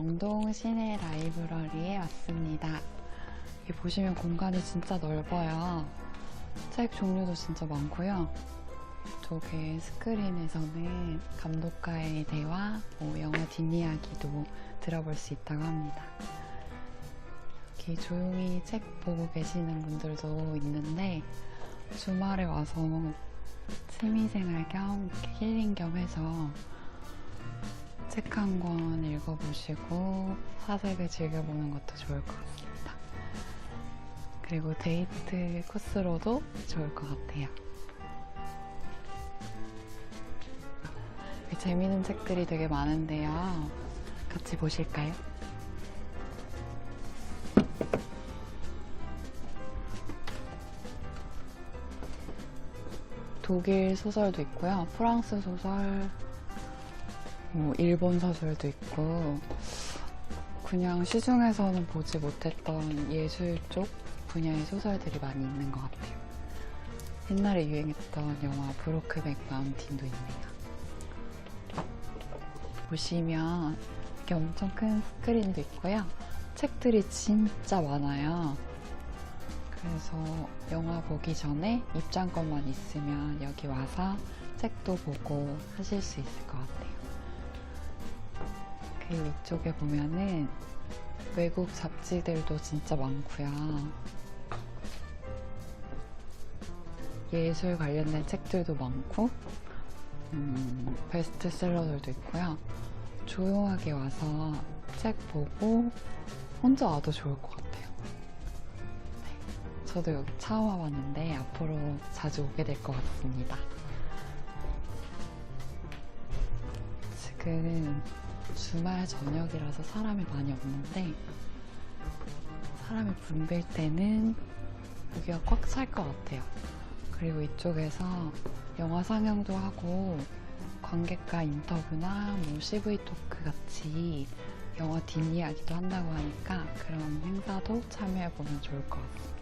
영동 시내 라이브러리에 왔습니다. 여기 보시면 공간이 진짜 넓어요. 책 종류도 진짜 많고요. 이쪽에 스크린에서는 감독과의 대화, 뭐 영화 뒷이야기도 들어볼 수 있다고 합니다. 이렇게 조용히 책 보고 계시는 분들도 있는데 주말에 와서 취미생활 겸 힐링 겸 해서 책 한 권 읽어보시고 사색을 즐겨보는 것도 좋을 것 같습니다. 그리고 데이트 코스로도 좋을 것 같아요. 재미있는 책들이 되게 많은데요. 같이 보실까요? 독일 소설도 있고요. 프랑스 소설, 뭐 일본 소설도 있고 그냥 시중에서는 보지 못했던 예술 쪽 분야의 소설들이 많이 있는 것 같아요. 옛날에 유행했던 영화 브로크백 마운틴도 있네요. 보시면 이렇게 엄청 큰 스크린도 있고요. 책들이 진짜 많아요. 그래서 영화 보기 전에 입장권만 있으면 여기 와서 책도 보고 하실 수 있을 것 같아요. 그리고 이쪽에 보면은 외국 잡지들도 진짜 많고요. 예술 관련된 책들도 많고, 음, 베스트셀러들도 있고요. 조용하게 와서 책 보고 혼자 와도 좋을 것 같아요. 네, 저도 여기 처음 와봤는데 앞으로 자주 오게 될 것 같습니다. 지금 주말 저녁이라서 사람이 많이 없는데 사람이 붐빌 때는 여기가 꽉 찰 것 같아요. 그리고 이쪽에서 영화 상영도 하고 관객과 인터뷰나 뭐 CV 토크 같이 영화 뒷이야기도 한다고 하니까 그런 행사도 참여해보면 좋을 것 같습니다.